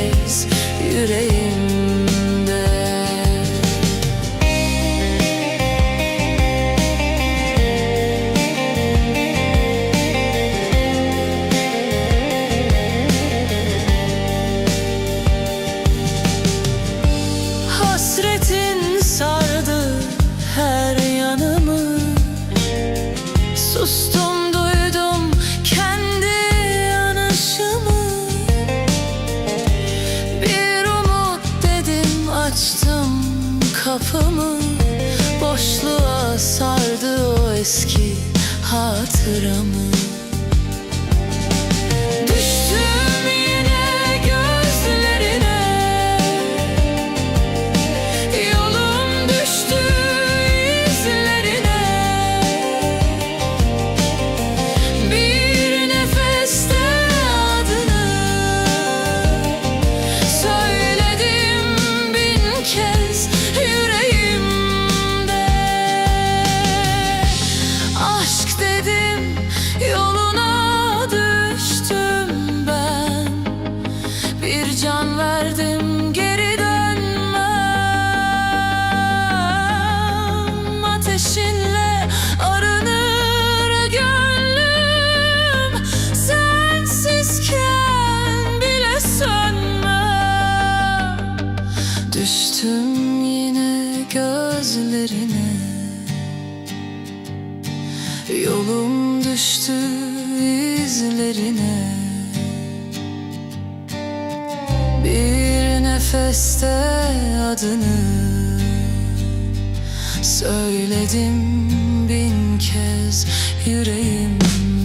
kez yüreğimde. Hasretin sardı her yanımı. Sus kapımı Boşluğa sardı o eski hatıramı Bir can verdim geri dönmem. Ateşinle arınır gönlüm Sensizken bile sönmem. Düştüm yine gözlerine. Yolum düştü izlerine Bir nefeste adını Söyledim bin kez yüreğimde